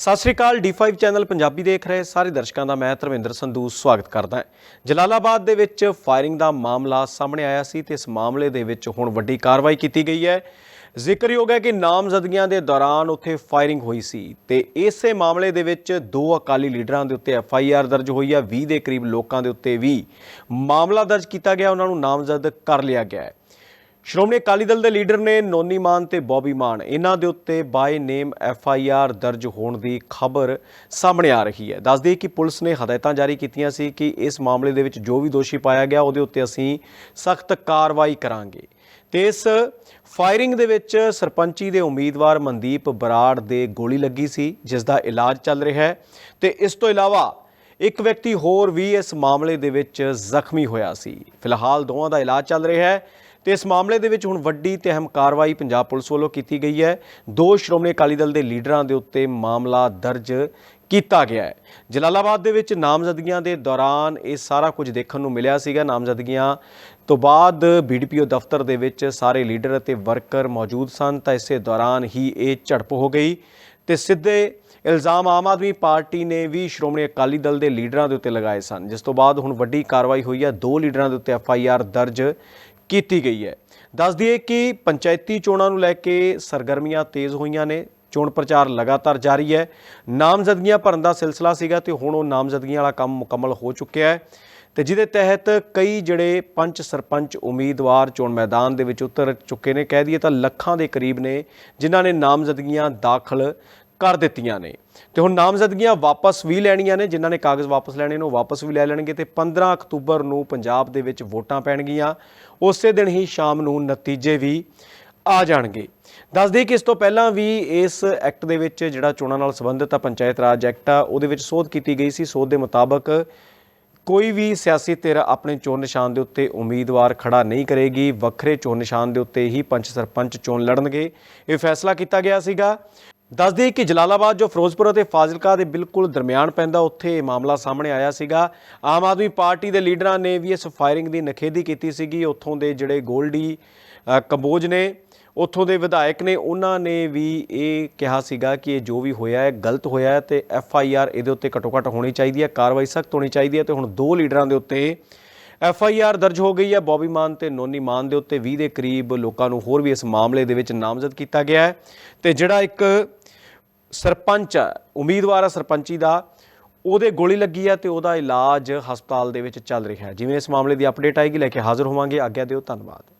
ਸਤਿ ਸ਼੍ਰੀ ਅਕਾਲ D5 channel Punjabi ਦੇਖ ਰਹੇ ਸਾਰੇ ਦਰਸ਼ਕਾਂ ਦਾ ਮੈਂ ਧਰਮਿੰਦਰ ਸੰਧੂ ਸਵਾਗਤ ਕਰਦਾ ਹਾਂ। ਜਲਾਲਾਬਾਦ ਦੇ ਵਿੱਚ ਫਾਇਰਿੰਗ ਦਾ ਮਾਮਲਾ ਸਾਹਮਣੇ ਆਇਆ ਸੀ ਤੇ ਇਸ ਮਾਮਲੇ ਦੇ ਵਿੱਚ ਹੁਣ ਵੱਡੀ ਕਾਰਵਾਈ ਕੀਤੀ ਗਈ ਹੈ। ਜ਼ਿਕਰਯੋਗ ਹੈ ਕਿ ਨਾਮਜ਼ਦਗੀਆਂ ਦੇ ਦੌਰਾਨ ਉੱਥੇ ਫਾਇਰਿੰਗ ਹੋਈ ਸੀ ਤੇ ਇਸੇ ਮਾਮਲੇ ਦੇ ਵਿੱਚ ਦੋ ਅਕਾਲੀ ਲੀਡਰਾਂ ਦੇ ਉੱਤੇ ਐਫ ਆਈ ਆਰ ਦਰਜ ਹੋਈ ਹੈ। 20 ਦੇ ਕਰੀਬ ਲੋਕਾਂ ਦੇ ਉੱਤੇ ਵੀ ਮਾਮਲਾ ਦਰਜ ਕੀਤਾ ਗਿਆ, ਉਹਨਾਂ ਨੂੰ ਨਾਮਜ਼ਦ ਕਰ ਲਿਆ ਗਿਆ ਹੈ। ਸ਼੍ਰੋਮਣੀ ਅਕਾਲੀ ਦਲ ਦੇ ਲੀਡਰ ਨੇ ਨੋਨੀ ਮਾਨ ਤੇ ਬੌਬੀ ਮਾਨ, ਇਹਨਾਂ ਦੇ ਉੱਤੇ ਬਾਈ ਨੇਮ ਐਫ ਆਈ ਆਰ ਦਰਜ ਹੋਣ ਦੀ ਖਬਰ ਸਾਹਮਣੇ ਆ ਰਹੀ ਹੈ। ਦੱਸਦੇ ਕਿ ਪੁਲਿਸ ਨੇ ਹਦਾਇਤਾਂ ਜਾਰੀ ਕੀਤੀਆਂ ਸੀ ਕਿ ਇਸ ਮਾਮਲੇ ਦੇ ਵਿੱਚ ਜੋ ਵੀ ਦੋਸ਼ੀ ਪਾਇਆ ਗਿਆ, ਉਹਦੇ ਉੱਤੇ ਅਸੀਂ ਸਖਤ ਕਾਰਵਾਈ ਕਰਾਂਗੇ। ਤੇ ਇਸ ਫਾਇਰਿੰਗ ਦੇ ਵਿੱਚ ਸਰਪੰਚੀ ਦੇ ਉਮੀਦਵਾਰ ਮਨਦੀਪ ਬਰਾੜ ਦੇ ਗੋਲੀ ਲੱਗੀ ਸੀ, ਜਿਸ ਦਾ ਇਲਾਜ ਚੱਲ ਰਿਹਾ ਹੈ। ਤੇ ਇਸ ਤੋਂ ਇਲਾਵਾ ਇੱਕ ਵਿਅਕਤੀ ਹੋਰ ਵੀ ਇਸ ਮਾਮਲੇ ਦੇ ਵਿੱਚ ਜ਼ਖਮੀ ਹੋਇਆ ਸੀ। ਫਿਲਹਾਲ ਦੋਵਾਂ ਦਾ ਇਲਾਜ ਚੱਲ ਰਿਹਾ ਹੈ ਤੇ ਇਸ ਮਾਮਲੇ ਦੇ ਵਿੱਚ ਹੁਣ ਵੱਡੀ ਤੇ ਅਹਿਮ ਕਾਰਵਾਈ ਪੰਜਾਬ ਪੁਲਿਸ ਵੱਲੋਂ ਕੀਤੀ ਗਈ ਹੈ। ਦੋ ਸ਼੍ਰੋਮਣੀ ਅਕਾਲੀ ਦਲ ਦੇ ਲੀਡਰਾਂ ਦੇ ਉੱਤੇ ਮਾਮਲਾ ਦਰਜ ਕੀਤਾ ਗਿਆ ਹੈ। ਜਲਾਲਾਬਾਦ ਦੇ ਵਿੱਚ ਨਾਮਜ਼ਦਗੀਆਂ ਦੇ ਦੌਰਾਨ ਇਹ ਸਾਰਾ ਕੁਝ ਦੇਖਣ ਨੂੰ ਮਿਲਿਆ ਸੀਗਾ। ਨਾਮਜ਼ਦਗੀਆਂ ਤੋਂ ਬਾਅਦ ਬੀਡੀਪੀਓ ਦਫ਼ਤਰ ਦੇ ਵਿੱਚ ਸਾਰੇ ਲੀਡਰ ਅਤੇ ਵਰਕਰ ਮੌਜੂਦ ਸਨ ਤਾਂ ਇਸੇ ਦੌਰਾਨ ਹੀ ਇਹ ਝੜਪ ਹੋ ਗਈ। ਤੇ ਸਿੱਧੇ ਇਲਜ਼ਾਮ ਆਮ ਆਦਮੀ ਪਾਰਟੀ ਨੇ ਵੀ ਸ਼੍ਰੋਮਣੀ ਅਕਾਲੀ ਦਲ ਦੇ ਲੀਡਰਾਂ ਦੇ ਉੱਤੇ ਲਗਾਏ ਸਨ, ਜਿਸ ਤੋਂ ਬਾਅਦ ਹੁਣ ਵੱਡੀ ਕਾਰਵਾਈ ਹੋਈ ਹੈ। ਦੋ ਲੀਡਰਾਂ ਦੇ ਉੱਤੇ ਐਫ ਆਈ ਆਰ ਦਰਜ ਕੀਤੀ ਗਈ ਹੈ। ਦੱਸ ਦਈਏ ਕਿ ਪੰਚਾਇਤੀ ਚੋਣਾਂ ਨੂੰ ਲੈ ਕੇ ਸਰਗਰਮੀਆਂ ਤੇਜ਼ ਹੋਈਆਂ ਨੇ। ਚੋਣ ਪ੍ਰਚਾਰ ਲਗਾਤਾਰ ਜਾਰੀ ਹੈ। ਨਾਮਜ਼ਦਗੀਆਂ ਭਰਨ ਦਾ ਸਿਲਸਿਲਾ ਸੀਗਾ ਤੇ ਹੁਣ ਉਹ ਨਾਮਜ਼ਦਗੀਆਂ ਵਾਲਾ ਕੰਮ ਮੁਕੰਮਲ ਹੋ ਚੁੱਕਿਆ ਹੈ। ਤੇ ਜਿਹਦੇ ਤਹਿਤ ਕਈ ਜਿਹੜੇ ਪੰਚ ਸਰਪੰਚ ਉਮੀਦਵਾਰ ਚੋਣ ਮੈਦਾਨ ਦੇ ਵਿੱਚ ਉਤਰ ਚੁੱਕੇ ਨੇ, ਕਹਿ ਦਈਏ ਤਾਂ ਲੱਖਾਂ ਦੇ ਕਰੀਬ ਨੇ, ਜਿਨ੍ਹਾਂ ਨੇ ਨਾਮਜ਼ਦਗੀਆਂ ਦਾਖਲ ਕਰ ਦਿੱਤੀਆਂ ਨੇ। ਤੇ ਹੁਣ ਨਾਮਜ਼ਦਗੀਆਂ ਵਾਪਸ ਵੀ ਲੈਣੀਆਂ ਨੇ, ਜਿਨ੍ਹਾਂ ਨੇ ਕਾਗਜ਼ ਵਾਪਸ ਲੈਣੇ ਨੇ, ਉਹ ਵਾਪਸ ਵੀ ਲੈ ਲੈਣਗੇ ਤੇ 15 ਅਕਤੂਬਰ ਨੂੰ ਪੰਜਾਬ ਦੇ ਵਿੱਚ ਵੋਟਾਂ ਪੈਣਗੀਆਂ। ਉਸੇ ਦਿਨ ਹੀ ਸ਼ਾਮ ਨੂੰ ਨਤੀਜੇ ਵੀ ਆ ਜਾਣਗੇ। ਦੱਸ ਦਈਏ ਕਿ ਇਸ ਤੋਂ ਪਹਿਲਾਂ ਵੀ ਇਸ ਐਕਟ ਦੇ ਵਿੱਚ ਜਿਹੜਾ ਚੋਣਾਂ ਨਾਲ ਸੰਬੰਧਿਤ ਆ, ਪੰਚਾਇਤ ਰਾਜ ਐਕਟ ਆ, ਉਹਦੇ ਵਿੱਚ ਸੋਧ ਕੀਤੀ ਗਈ ਸੀ। ਸੋਧ ਦੇ ਮੁਤਾਬਕ ਕੋਈ ਵੀ ਸਿਆਸੀ ਧਿਰ ਆਪਣੇ ਚੋਣ ਨਿਸ਼ਾਨ ਦੇ ਉੱਤੇ ਉਮੀਦਵਾਰ ਖੜਾ ਨਹੀਂ ਕਰੇਗੀ। ਵੱਖਰੇ ਚੋਣ ਨਿਸ਼ਾਨ ਦੇ ਉੱਤੇ ਹੀ ਪੰਚ ਸਰਪੰਚ ਚੋਣ ਲੜਨਗੇ। ਇਹ ਫੈਸਲਾ ਕੀਤਾ ਗਿਆ ਸੀਗਾ। ਦੱਸ ਦਈਏ ਕਿ ਜਲਾਲਾਬਾਦ, ਜੋ ਫਿਰੋਜ਼ਪੁਰ ਅਤੇ ਫਾਜ਼ਿਲਕਾ ਦੇ ਬਿਲਕੁਲ ਦਰਮਿਆਨ ਪੈਂਦਾ, ਉੱਥੇ ਇਹ ਮਾਮਲਾ ਸਾਹਮਣੇ ਆਇਆ ਸੀਗਾ। ਆਮ ਆਦਮੀ ਪਾਰਟੀ ਦੇ ਲੀਡਰਾਂ ਨੇ ਵੀ ਇਸ ਫਾਇਰਿੰਗ ਦੀ ਨਖੇਦੀ ਕੀਤੀ ਸੀਗੀ। ਉੱਥੋਂ ਦੇ ਜਿਹੜੇ ਗੋਲਡੀ ਕੰਬੋਜ ਨੇ ਉੱਥੋਂ ਦੇ ਵਿਧਾਇਕ ਨੇ, ਉਹਨਾਂ ਨੇ ਵੀ ਇਹ ਕਿਹਾ ਸੀਗਾ ਕਿ ਇਹ ਜੋ ਵੀ ਹੋਇਆ ਹੈ, ਗਲਤ ਹੋਇਆ ਹੈ ਤੇ ਐਫ ਆਈ ਆਰ ਇਹਦੇ ਉੱਤੇ ਘੱਟੋ ਘੱਟ ਹੋਣੀ ਚਾਹੀਦੀ ਹੈ, ਕਾਰਵਾਈ ਸਖਤ ਹੋਣੀ ਚਾਹੀਦੀ ਹੈ ਤੇ ਹੁਣ ਦੋ ਲੀਡਰਾਂ ਦੇ ਉੱਤੇ ਐਫ ਆਈ ਆਰ ਦਰਜ ਹੋ ਗਈ ਹੈ। ਬੌਬੀ ਮਾਨ ਤੇ ਨੋਨੀ ਮਾਨ ਦੇ ਉੱਤੇ 20 ਦੇ ਕਰੀਬ ਲੋਕਾਂ ਨੂੰ ਹੋਰ ਵੀ ਇਸ ਮਾਮਲੇ ਦੇ ਵਿੱਚ ਨਾਮਜ਼ਦ ਕੀਤਾ ਗਿਆ ਹੈ ਤੇ ਜਿਹੜਾ ਇੱਕ ਸਰਪੰਚ ਹੈ, ਉਮੀਦਵਾਰ ਹੈ ਸਰਪੰਚੀ ਦਾ, ਉਹਦੇ ਗੋਲੀ ਲੱਗੀ ਹੈ ਤੇ ਉਹਦਾ ਇਲਾਜ ਹਸਪਤਾਲ ਦੇ ਵਿੱਚ ਚੱਲ ਰਿਹਾ ਹੈ। ਜਿਵੇਂ ਇਸ ਮਾਮਲੇ ਦੀ ਅਪਡੇਟ ਆਏਗੀ, ਲੈ ਕੇ ਹਾਜ਼ਰ ਹੋਵਾਂਗੇ। ਆਗਿਆ ਦਿਓ, ਧੰਨਵਾਦ।